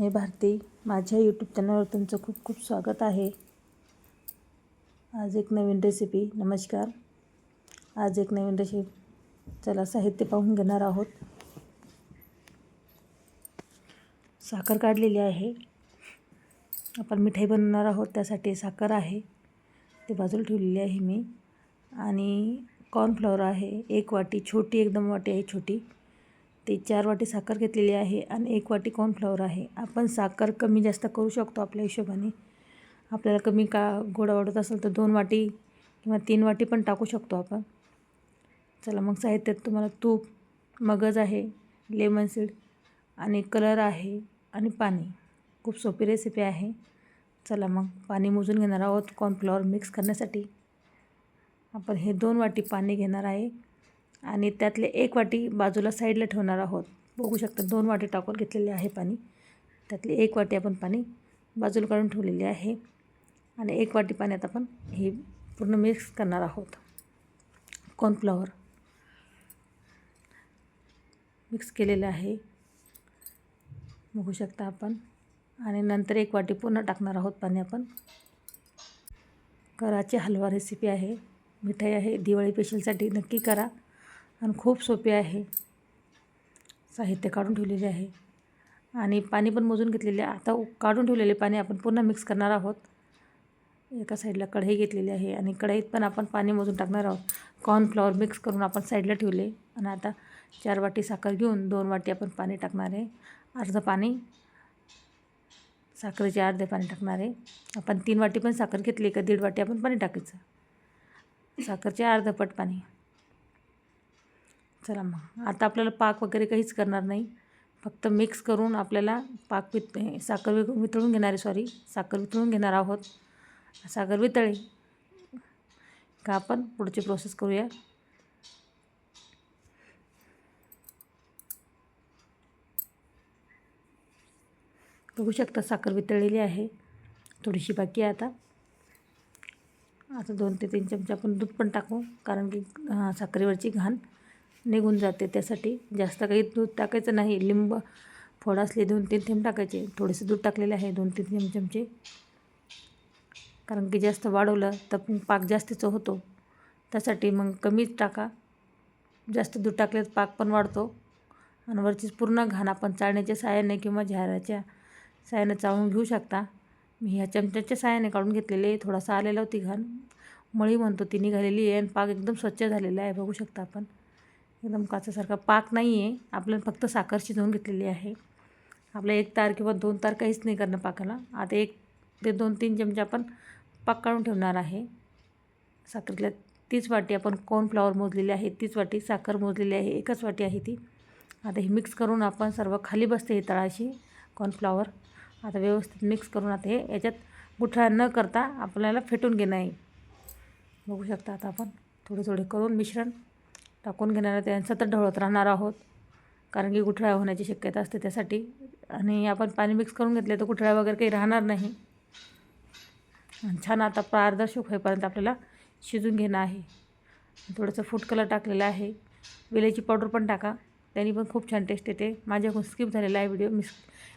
मी भारती माझ्या यूट्यूब चॅनलवर तुमचं खूप खूप स्वागत आहे. आज एक नवीन रेसिपी नमस्कार. आज एक नवीन रेसिपी चला साहित्य पाहून घेणार आहोत. साखर काढलेली आहे. आपण मिठाई बनवणार आहोत. त्यासाठी साखर आहे. ते बाजूला ठेवलेली आहे मी. आणि कॉर्नफ्लॉवर आहे. एक वाटी छोटी एकदम वाटी आहे छोटी. ते चार वाटी साखर घेतलेली आहे आणि एक वाटी कॉर्नफ्लॉवर आहे. आपण साखर कमी जास्त करू शकतो आपल्या हिशोबाने. आपल्याला कमी का गोड आवडत असेल तर दोन वाटी किंवा तीन वाटी पण टाकू शकतो आपण. चला मग साहित्यात तुम्हाला तूप मगज आहे लेमन सीड आणि कलर आहे आणि पाणी. खूप सोपी रेसिपी आहे. चला मग पाणी मोजून घेणार आहोत कॉर्नफ्लॉवर मिक्स करण्यासाठी. आपण हे दोन वाटी पाणी घेणार आहे. आणि त्यातले एक वाटी बाजूला साईडला ठेवणार आहोत. बघू शकता दोन वाटी टाकून घेतलेले आहे पाणी. त्यातली एक वाटी आपण पाणी बाजूला काढून ठेवलेली आहे. आणि एक वाटी पाण्यात आपण हे पूर्ण मिक्स करणार आहोत. कॉर्नफ्लॉवर मिक्स केलेलं आहे. बघू शकता आपण. आणि नंतर एक वाटी पूर्ण टाकणार आहोत पाणी आपण. कराची हलवा रेसिपी आहे. मिठाई आहे. दिवाळी स्पेशलसाठी नक्की करा. आणि खूप सोपे आहे. साहित्य काढून ठेवलेले आहे. आणि पाणी पण मोजून घेतलेले आता काढून ठेवलेले पाणी आपण पुन्हा मिक्स करणार आहोत. एका साईडला कढई घेतलेली आहे आणि कढईत पण आपण पाणी मोजून टाकणार आहोत. कॉर्नफ्लॉवर मिक्स करून आपण साईडला ठेवले. आणि आता चार वाटी साखर घेऊन दोन वाटी आपण पाणी टाकणार आहे. अर्धं पाणी साखरेचे अर्धे पाणी टाकणार आहे. आपण तीन वाटी पण साखर घेतली का दीड वाटी आपण पाणी टाकायचं. साखरचे अर्धं पट पाणी. चला मग. आता आपल्याला पाक वगैरे काहीच करणार नाही. फक्त मिक्स करून आपल्याला पाक वित साखर वि वितळून घेणार आहे सॉरी साखर वितळून घेणार आहोत. साखर वितळे का आपण पुढची प्रोसेस करूया? बघू शकता साखर वितळलेली आहे. थोडीशी बाकी आहे आता. आता दोन ते तीन चमचे आपण दूध पण टाकू कारण की साखरेवरची घाण. निघून जाते त्यासाठी. जास्त काही दूध टाकायचं नाही. लिंब फोड असले दोन तीन थेंब टाकायचे. थोडेसे दूध टाकलेले आहे दोन तीन थेंब चमचे. कारण की जास्त वाढवलं तर पाक जास्तीचा होतो. त्यासाठी मग कमीच टाका. जास्त दूध टाकले पाक पण वाढतो. आणि वरचीच पूर्ण घाण आपण चाळण्याच्या साह्याने किंवा झाराच्या साह्याने चाळून घेऊ शकता. मी ह्या चमच्याच्या साह्याने काढून घेतलेले थोडासा आलेला होती घाण. मळी म्हणतो ती निघालेली आहे आणि पाक एकदम स्वच्छ झालेला आहे. बघू शकता आपण. एकदम काचासारखा पाक नाही आहे. आपल्याला फक्त साखर शिजवून घेतलेली आहे. आपल्या एक तार किंवा दोन तार काहीच नाही करणं पाकाला. आता एक ते दोन तीन चमचे आपण पाक काढून ठेवणार आहे. साखरेतल्या तीच वाटी आपण कॉर्नफ्लॉवर मोजलेली आहे. तीच वाटी साखर मोजलेली आहे. एकच वाटी आहे ती. आता हे मिक्स करून आपण सर्व खाली बसते ही तळाशी कॉर्नफ्लॉवर आता व्यवस्थित मिक्स करून आता हे याच्यात गुठळा न करता आपल्याला फेटून घेणं आहे. बघू शकता आता आपण थोडे थोडे करून मिश्रण. टाकून घेणार ते सतत ढवळत राहणार आहोत. कारण की गुठळ्या होण्याची शक्यता असते त्यासाठी. आणि आपण पाणी मिक्स करून घेतले तर गुठळ्या वगैरे काही राहणार नाही. छान आता पारदर्शक होईपर्यंत आपल्याला शिजून घेणं आहे. थोडंसं फूड कलर टाकलेलं आहे. विलायची पावडर पण टाका. त्यांनी पण खूप छान टेस्ट येते. माझ्याकडून स्किप झालेला आहे व्हिडिओ मिस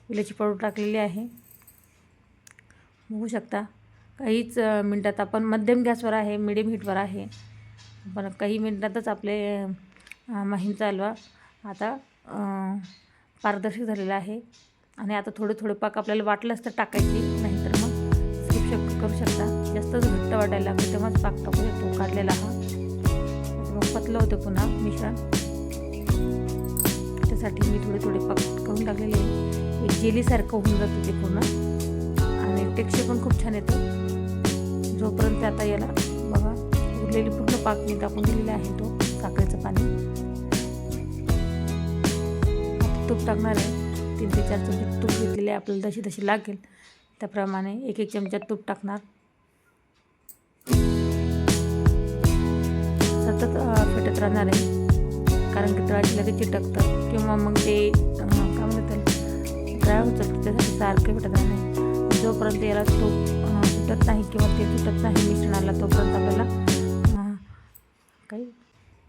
विलायची पावडर टाकलेली आहे. बघू शकता. काहीच मिनटात आपण मध्यम गॅसवर आहे मिडियम हीटवर आहे. पण काही मिनटातच आपले माहीमचा हलवा आता पारदर्शक झालेला आहे. आणि आता थोडे थोडे पाक आपल्याला वाटलंच तर टाकायचे नाहीतर मग स्किप शक करू शकता. जास्तच घट्ट वाटायला लागतं तेव्हाच पाक टाकू शकतो काढलेला हा. मग पतलं होतं पुन्हा मिश्रण. त्यासाठी मी थोडे थोडे पाक करून टाकलेले एक जेलीसारखं होऊन जातं ते पूर्ण. आणि टेक्स्चर पण खूप छान येतं. जोपर्यंत आता याला बघा उरलेली पूर्ण पाक मी टाकून दिलेला आहे तो साखरेचं पाणी. तूप टाकणार आहे. तीन ते चार चमचे तूप घेतलेले आहे आपल्याला जशी तशी लागेल. त्याप्रमाणे एक एक चमचा तूप टाकणार. सतत फेटत राहणार आहे. कारण की तळाची लगेच चिटकतं. किंवा मग ते काय म्हणतात ड्राय होत त्यासाठी सारखं फेटत राहणार जोपर्यंत याला तूप तुटत नाही किंवा ते तुटत नाही मिश्रणाला तोपर्यंत आपल्याला काही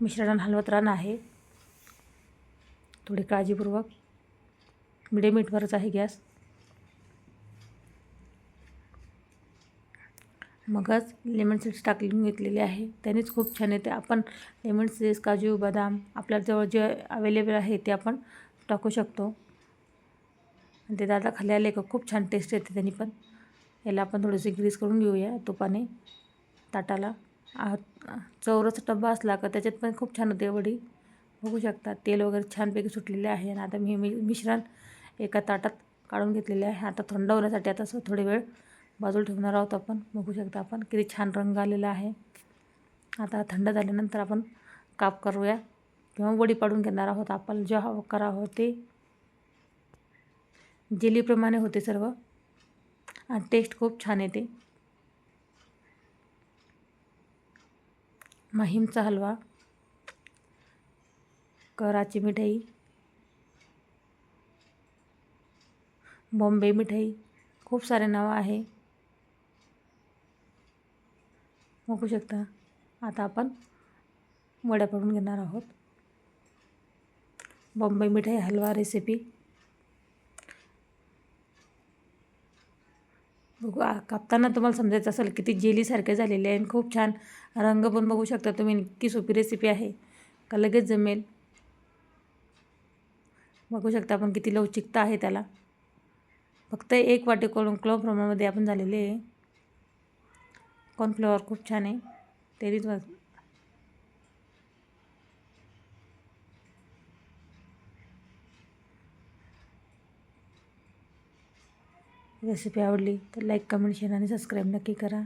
मिश्रण हलवत रान आहे. थोडी काळजीपूर्वक. मिडियम हीटवरच आहे गॅस. मगच लेमन सीड्स टाकून घेतलेले आहे. त्यांनीच खूप छान येते. आपण लेमन सीड्स काजू बदाम आपल्याजवळ जे अवेलेबल आहे ते आपण टाकू शकतो. आणि ते दादा खाली आले का खूप छान टेस्ट येते त्यांनी पण. याला आपण थोडीशी ग्रीस करून घेऊया तुपाने ताटाला. आ- चौरस डब्बा असला का त्याच्यात पण खूप छान होते वडी. बघू शकता तेल वगैरे छानपैकी सुटलेले आहे आणि आता मी मी मिश्रण एका ताटात काढून घेतलेले आहे. आता थंड होण्यासाठी आता थोडे वेळ बाजूला ठेवणार आहोत आपण. बघू शकता आपण किती छान रंग आलेला आहे. आता थंड झाल्यानंतर आपण काप करूया किंवा वडी पाडून घेणार आहोत आपण. जे हवं करा ते जेलीप्रमाणे होते सर्व. आणि टेस्ट खूप छान येते. माहीमचा हलवा कराची मिठाई बॉम्बे मिठाई खूप सारे नावं आहे. बघू शकता आता आपण वड्या पडून घेणार आहोत. बॉम्बे मिठाई हलवा रेसिपी बघू कापताना तुम्हाला समजायचं असेल किती जेलीसारखे झालेले आहे आणि खूप छान रंग पण बघू शकता तुम्ही. इतकी सोपी रेसिपी आहे. का लगेच जमेल? बघू शकता आपण किती लवचिकता आहे त्याला. फक्त एक वाटी करून क्लो प्रमाणामध्ये आपण झालेले आहे. कॉर्नफ्लॉवर खूप छान आहे. तेरीच रेसिपी आवडली तर लाईक कमेंट शेअर आणि सबस्क्राईब नक्की करा